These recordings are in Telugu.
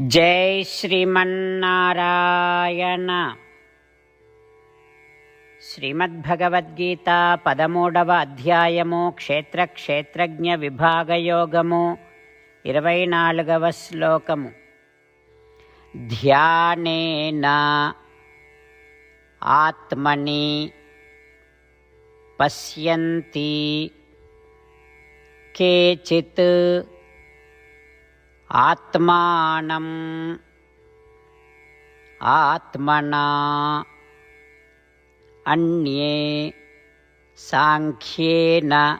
జై శ్రీమన్నారాయణ. శ్రీమద్భగవద్గీత పదమూడవ అధ్యాయము క్షేత్ర క్షేత్రజ్ఞ విభాగయోగము ఇరవై నాలుగవ శ్లోకము. ధ్యానేన ఆత్మని పశ్యంతి కేచిత్ आत्मानम्। आत्मना। अन्ये। साङ्ख्येन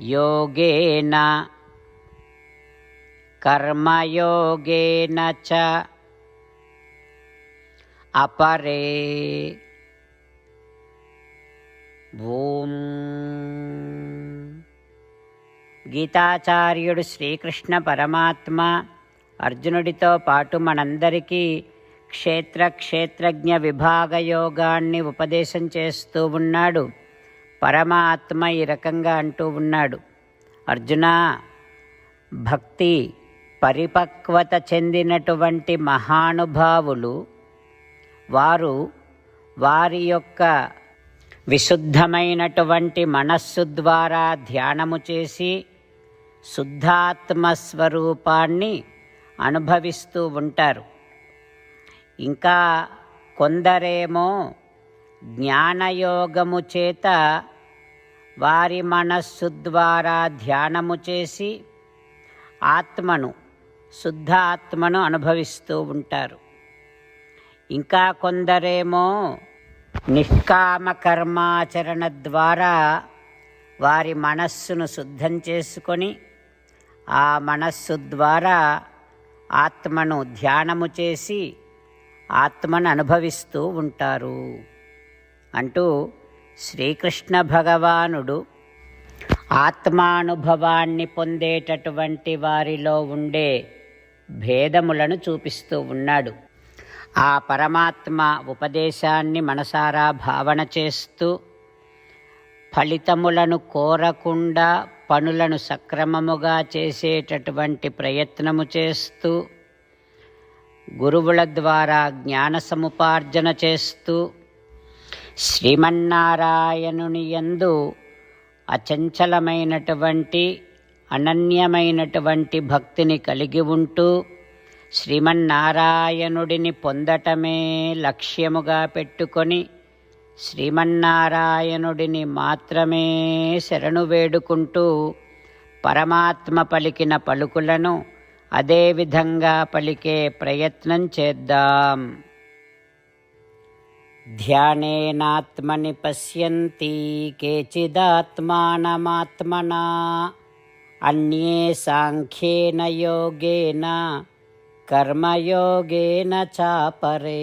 योगेन। कर्मयोगेन च। अपरे। भूम्। గీతాచార్యుడు శ్రీకృష్ణ పరమాత్మ అర్జునుడితో పాటు మనందరికీ క్షేత్ర క్షేత్రజ్ఞ విభాగ యోగాన్ని ఉపదేశం చేస్తూ ఉన్నాడు. పరమాత్మ ఈ రకంగా అంటూ ఉన్నాడు. అర్జున భక్తి పరిపక్వత చెందినటువంటి మహానుభావులు వారు వారి యొక్క విశుద్ధమైనటువంటి మనస్సు ద్వారా ధ్యానము చేసి శుద్ధాత్మ స్వరూపాన్ని అనుభవిస్తూ ఉంటారు. ఇంకా కొందరేమో జ్ఞానయోగము చేత వారి మనస్సు ద్వారా ధ్యానము చేసి ఆత్మను శుద్ధ ఆత్మను అనుభవిస్తూ ఉంటారు. ఇంకా కొందరేమో నిష్కామ కర్మాచరణ ద్వారా వారి మనస్సును శుద్ధం చేసుకొని ఆ మనస్సు ద్వారా ఆత్మను ధ్యానము చేసి ఆత్మను అనుభవిస్తూ ఉంటారు. అంటూ శ్రీకృష్ణ భగవానుడు ఆత్మానుభవాన్ని పొందేటటువంటి వారిలో ఉండే భేదములను చూపిస్తూ ఉన్నాడు. ఆ పరమాత్మ ఉపదేశాన్ని మనసారా భావన చేస్తూ ఫలితములను కోరకుండా పనులను సక్రమముగా చేసేటటువంటి ప్రయత్నము చేస్తూ గురువుల ద్వారా జ్ఞాన సముపార్జన చేస్తూ శ్రీమన్నారాయణుని యందు అచంచలమైనటువంటి అనన్యమైనటువంటి భక్తిని కలిగి ఉంటూ శ్రీమన్నారాయణుడిని పొందటమే లక్ష్యముగా పెట్టుకొని శ్రీమన్నారాయణుడిని మాత్రమే శరణు వేడుకుంటూ పరమాత్మ పలికిన పలుకులను అదేవిధంగా పలికే ప్రయత్నం చేద్దాం. ధ్యానేనాత్మని పశ్యంతి కేచిదాత్మానమాత్మనా అన్యే సాంఖ్యేన యోగేన కర్మయోగేన చాపరే.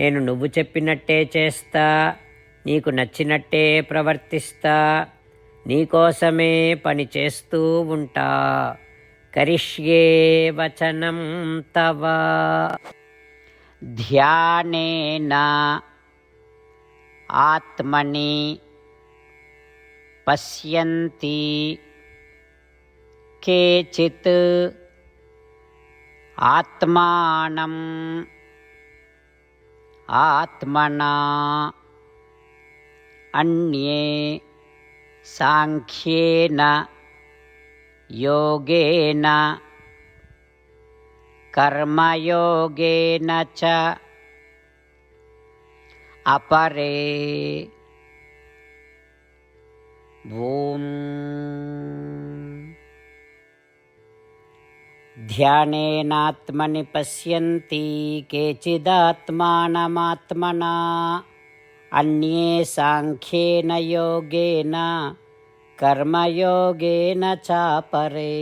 నేను నువ్వు చెప్పినట్టే చేస్తా నీకు నచ్చినట్టే ప్రవర్తిస్తా నీకోసమే పని చేస్తూ ఉంటా. కరిష్యే వచనం తవ. ధ్యానేన ఆత్మని పశ్యంతి కేచిత్ ఆత్మానం आत्मना। अन्ये साङ्ख्येन योगेन कर्मयोगेन च अपरे। भूम्। ध्यानेनात्मनि पश्यन्ति केचिदात्मानमात्मना अन्ये साङ्ख्येन योगेन कर्मयोगेन चापरे